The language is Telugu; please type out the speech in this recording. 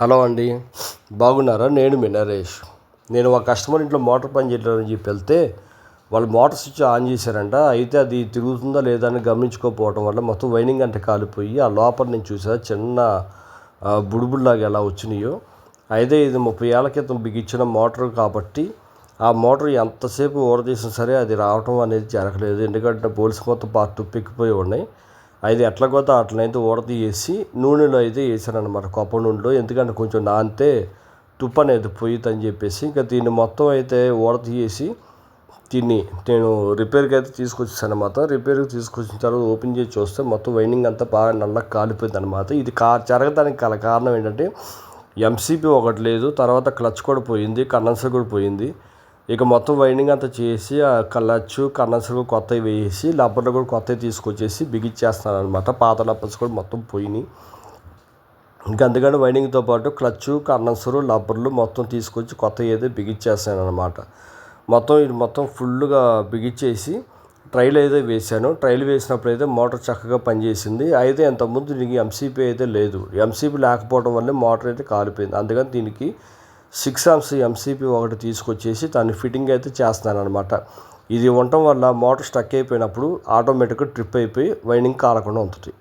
హలో అండి. బాగున్నారా? నేను మీ నరేష్. నేను ఒక కస్టమర్ ఇంట్లో మోటార్ పని చేయలేదని చెప్పి వెళ్తే వాళ్ళు మోటార్ స్విచ్ ఆన్ చేశారంట. అయితే అది తిరుగుతుందా లేదా అని గమనించుకోకపోవడం వల్ల మొత్తం వైనింగ్ అంటే కాలిపోయి ఆ లోపల నేను చూసా చిన్న ఆ, ఎలా వచ్చినాయో. అయితే ఇది ముప్పై ఏళ్ళ క్రితం బిగించిన మోటార్ కాబట్టి ఆ మోటార్ ఎంతసేపు ఊరదీసినా సరే అది రావటం అనేది జరగలేదు. ఎందుకంటే పోలీసు మొత్తం పార్ట్ తుప్పెక్కిపోయి ఉన్నాయి. అది ఎట్లా అట్లనైతే అట్లయితే ఊడతీసి నూనెలో అయితే వేసానమాట కొప్ప నూనెలో. ఎందుకంటే కొంచెం నానితే తుప్పు అనేది పోయిద్దని చెప్పేసి ఇంకా దీన్ని మొత్తం అయితే ఊడతీసి దీన్ని నేను రిపేర్కి అయితే తీసుకొచ్చాను అనమాట రిపేర్కి తీసుకొచ్చిన తర్వాత ఓపెన్ చేసి చూస్తే మొత్తం వైండింగ్ అంతా బాగా నల్లగా కాలిపోయింది అనమాట ఇది కా జరగడానికి గల కారణం ఏంటంటే ఎంసీపీ ఒకటి లేదు తర్వాత క్లచ్ కూడా పోయింది కండెన్సర్ కూడా పోయింది. ఇక మొత్తం వైండింగ్ అంతా చేసి ఆ క్లచ్ కండెన్సర్ కూడా కొత్తవి వేసి లబ్బర్లు కూడా కొత్తవి తీసుకొచ్చేసి బిగిచ్చేస్తున్నాను అనమాట పాత లబ్బర్స్ కూడా మొత్తం పోయినాయి. ఇంకా అందుకని వైండింగ్తో పాటు క్లచ్చు కన్నసరు లబ్బర్లు మొత్తం తీసుకొచ్చి కొత్త అయితే బిగిచ్చేస్తాను అనమాట మొత్తం ఇది మొత్తం ఫుల్గా బిగిచ్చేసి ట్రైల్ అయితే వేసాను ట్రైల్ వేసినప్పుడు అయితే మోటార్ చక్కగా పనిచేసింది. అయితే అంతకుముందు దీనికి ఎంసీపీ అయితే లేదు. ఎంసీపీ లేకపోవడం వల్ల మోటార్ అయితే కాలిపోయింది. అందుకని దీనికి సిక్స్ ఆమ్స్ ఎంసీపీ ఒకటి తీసుకొచ్చేసి దాన్ని ఫిట్టింగ్ అయితే చేస్తున్నాను అనమాట ఇది ఉండటం వల్ల మోటార్ స్టక్ అయిపోయినప్పుడు ఆటోమేటిక్గా ట్రిప్ అయిపోయి వైండింగ్ కాలకుండా ఉంటుంది.